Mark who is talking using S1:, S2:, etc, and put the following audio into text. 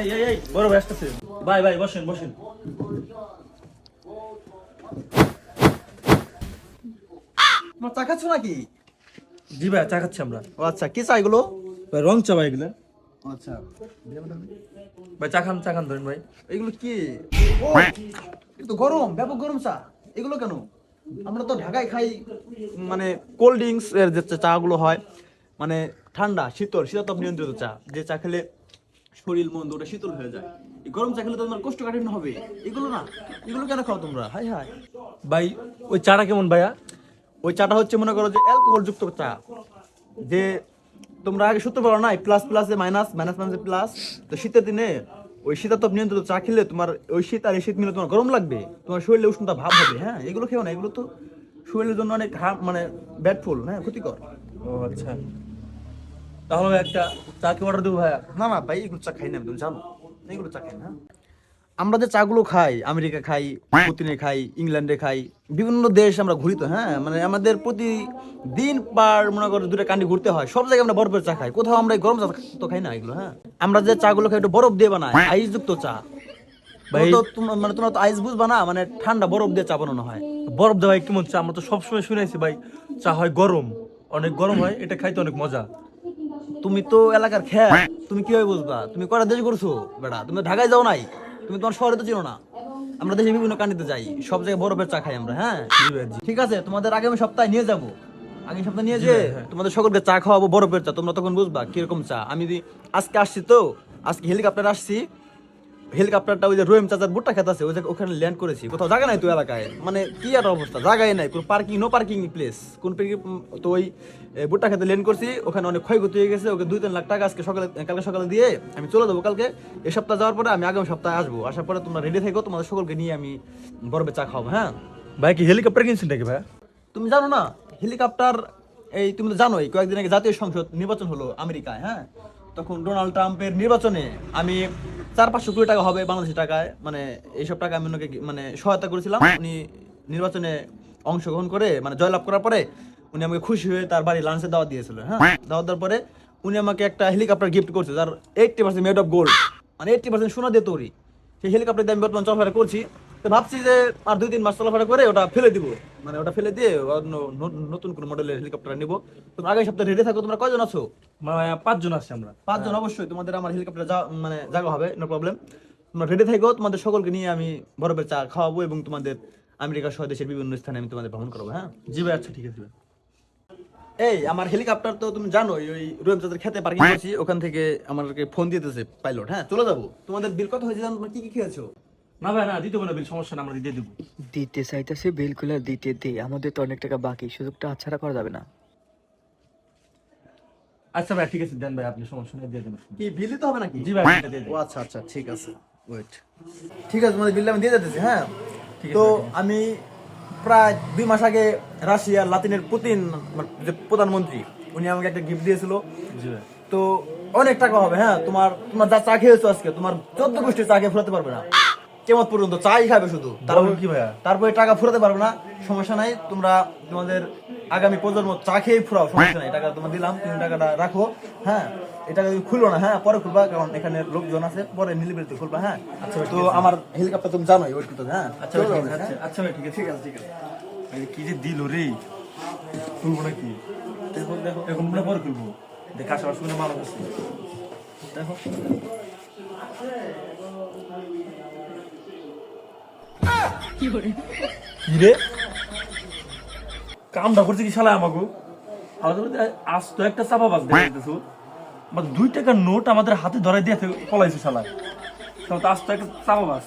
S1: এই এই এই বড় ভাই ভাই ভাই বসেন বসেন।
S2: তোমার চা খাচ্ছ নাকি?
S1: জি ভাই চা খাচ্ছি আমরা।
S2: ও আচ্ছা কি চা এগুলো?
S1: ভাই রং চা ভাই এগুলো।
S2: আচ্ছা।
S1: ভাই চা খান চা খান ধরেন ভাই।
S2: এগুলো কি? তো গরম ব্যাপক গরম চা। এগুলো কেন? আমরা তো ঢাকায় খাই মানে কোল্ড ড্রিঙ্কস এর যে চা গুলো হয়। মানে ঠান্ডা, শীতল, শীতাতপ নিয়ন্ত্রিত চা। যে চা খেলে শরীর, মন ওটা শীতল হয়ে যায়। এই গরম চা খেলে তোমার কোষ্ঠকাঠিন্য হবে। এগুলো না, এগুলো কেন খাও তোমরা? হাই হাই।
S1: ভাই, ওই চাটা কেমন ভাইয়া?
S2: ওই চাটা হচ্ছে মনে করো যে অ্যালকোহল যুক্ত চা। যে তোমরা আগে সূত্র বলো নাই প্লাস প্লাসে মাইনাস মাইনাস মাইনাসে প্লাস তো শীতের দিনে ওই শীতাতপ নিয়ন্ত্রিত চা খেলে তোমার ওই শীত আর এই শীত মিলে তোমার গরম লাগবে। তোমার শরীরে উষ্ণতা ভাব হবে হ্যাঁ? এগুলো খেও না, এগুলো তো শরীরের জন্য অনেক মানে ব্যাডফুল হ্যাঁ? ক্ষতিকর।
S1: ও আচ্ছা। তাহলে একটা চা কি অর্ডার দেবো ভাইয়া?
S2: না না ভাই এগুলো চা খাই না আমি, তুমি জানো এগুলো চা খাই না। হ্যাঁ? আমরা যে চাগুলো খাই আমেরিকা খাই পুতিনে খাই ইংল্যান্ডে খাই বিভিন্ন দেশ আমরা ঘুরি তো হ্যাঁ? মানে আমাদের প্রতি দিন পার মনে করো দুটো কান্ডি ঘুরতে হয়। সব জায়গায় আমরা বরফের চা খাই। কোথাও আমরা গরম চা তো খাই না এগুলো হ্যাঁ? আমরা যে চাগুলো খাই একটু বরফ দিয়ে বানাই আইস যুক্ত চা। ভাই। তোমরা মানে তোমরা তো আইস বুঝবা না মানে ঠান্ডা বরফ দিয়ে চা বানানো হয়।
S1: বরফ দেওয়া কেমন চা আমরা তো সবসময় শুনেছি ভাই চা হয় গরম। অনেক গরম হয় এটা খাইতে অনেক মজা।
S2: তুমি তো এলাকার খেয়া তুমি কীভাবে বুঝবা? তুমি কটা দেশ করছ বেটা তুমি ঢাকায় যাও নাই। তুমি তোমার শহরে তো চিনো না। আমরা দেশে বিভিন্ন কান্ডিতে যাই সব জায়গায় বরফের চা খাই আমরা হ্যাঁ। ঠিক আছে তোমাদের আগামী সপ্তাহে নিয়ে যাব। আগামী সপ্তাহে নিয়ে যে তোমাদের সকলকে চা খাওয়াবো বরফের চা তোমরা তখন বুঝবা কীরকম চা। আমি আজকে আসছি তো আজকে হেলিকপ্টার আসছি হেলিকপ্টারটা ওই যে রোয়েম চাচার বুটটা খেতে আছে ওই জায়গা ওখানে ল্যান্ড করেছি। কোথাও জায়গা নাই তো এলাকায়। মানে কি আর অবস্থা? জায়গায় নাই কোনো পার্কিং নো পার্কিং প্লেস কোন তো ওই এ, বুটটা খেতে ল্যান্ড করছি ওখানে অনেক ক্ষয়ক্ষতি হয়ে গেছে ওকে দুই তিন লাখ টাকা আজকে সকালে কালকে সকালে দিয়ে আমি চলে যাব কালকে। এই সপ্তাহ যাওয়ার পরে আমি আগামী সপ্তাহে আসব। আসার পরে তোমরা রেডি থেকো তোমাদের সকলকে নিয়ে আমি বরফে চা খাব হ্যাঁ?
S1: ভাই কি হেলিকপ্টার কিনছেন নাকি ভাই?
S2: তুমি জানো না হেলিকপ্টার এই তুমি তো জানোই কয়েকদিন আগে জাতীয় সংসদ নির্বাচন হলো আমেরিকায় হ্যাঁ? তখন ডোনাল্ড ট্রাম্পের নির্বাচনে আমি চার পাঁচশো কোটি টাকা হবে বাংলাদেশি টাকায়। মানে এইসব টাকা আমি ওনাকে মানে সহায়তা করেছিলাম। উনি নির্বাচনে অংশগ্রহণ করে মানে জয়লাভ করার পরে উনি আমাকে খুশি হয়ে তার বাড়ি লাঞ্চে দাওয়া দিয়েছিল হ্যাঁ? দাওয়া দেওয়ার পরে উনি আমাকে একটা হেলিকপ্টার গিফট করছে যার eighty percent made of gold মানে এইটটি পার্সেন্ট সোনা দিয়ে তৈরি। সেই হেলিকপ্টার দিয়ে আমি বর্তমান চলাফেরা করছি। তো ভাবছি যে আর দুই তিন মাস চলাফেরা করে ওটা ফেলে দিব। মানে ওটা ফেলে দিয়ে অন্য নতুন কোন মডেলের হেলিকপ্টার নিব। তোমরা আগামী সপ্তাহে রেডি থাকো তোমরা কয়জন আছো?
S1: মানে পাঁচজন আছি আমরা।
S2: পাঁচজন অবশ্যই তোমাদের আমার হেলিকপ্টার যা মানে জায়গা হবে নো প্রবলেম তোমরা রেডি থাকো তোমাদের সকলকে নিয়ে আমি বরফের চা খাওয়াবো এবং তোমাদের আমেরিকা সহ দেশের বিভিন্ন স্থানে আমি তোমাদের ভ্রমণ করব হ্যাঁ?
S1: জি ভাই আচ্ছা ঠিক আছে ভাই।
S2: এই আমার হেলিকপ্টার তো তুমি জানোই ওই রোয়েম চাঁদের খেতে পার্কিং করছি ওখান থেকে আমাকে ফোন দিতেছে পাইলট হ্যাঁ? চলে যাব। তোমাদের বিল কত হয়েছে জানো? তোমরা কি কি খেয়েছো?
S1: না ভাই না দিতে হবে না বিল সমস্যা না আমরা দিয়ে দেবো।
S3: দিতে চাইতেছে বিলগুলো দিতে দে আমাদের তো অনেক টাকা বাকি সুযোগটা হাতছাড়া করা যাবে না।
S1: আচ্ছা ভাই ঠিক আছে দেন ভাই আপনি সমস্যা নেই দিয়ে দেবেন
S2: কি বিল দিতে হবে নাকি?
S1: জি ভাই দিয়ে
S2: ও আচ্ছা আচ্ছা ঠিক আছে ওয়েট ঠিক আছে তোমাদের বিলটা আমি দিয়ে যেতেছি হ্যাঁ? তো আমি প্রায় দুই মাস আগে রাশিয়ার লাতিনের পুতিন মানে যে প্রধানমন্ত্রী উনি আমাকে একটা গিফট দিয়েছিল। তো অনেক টাকা হবে হ্যাঁ? তোমার তোমার যা চা খেয়েছো আজকে তোমার চোদ্দ গোষ্ঠী চা খেয়ে ফুরাতে পারবে না। কেমন পর্যন্ত চাই খাবে শুধু?
S1: তারপর কি ভাইয়া?
S2: তারপরে টাকা ফুরাতে পারবে না সমস্যা নাই। তোমরা তোমাদের আগামী প্রজন্ম চা খেয়ে ফুরাও সমস্যা নাই। টাকা তোমার দিলাম তুমি টাকাটা রাখো হ্যাঁ? এটা তুমি খুলবো না হ্যাঁ? পরে খুলবা কারণ এখানে লোকজন আছে পরে নিলিবিলিতে খুলবা হ্যাঁ? তো আমার হেলিকপ্টার তুমি জানোই ওই কিন্তু হ্যাঁ?
S1: আচ্ছা আছে, আচ্ছা, আচ্ছা ভাই ঠিক আছে ঠিক আছে ঠিক আছে। কি যে দিল রে? খুলবো নাকি? দেখো দেখো। এখন মনে পরে খুলবো। দেখ আশেপাশে কোনো মানুষ আছে। দেখো। কি রে কামটা করছে কি শালা আমাকে আজ তো একটা চাপা বাজ দেখতেছো? দুই টাকার নোট আমাদের হাতে ধরাই দিয়ে পলাইছে শালা। আজ তো একটা চাপা বাজ।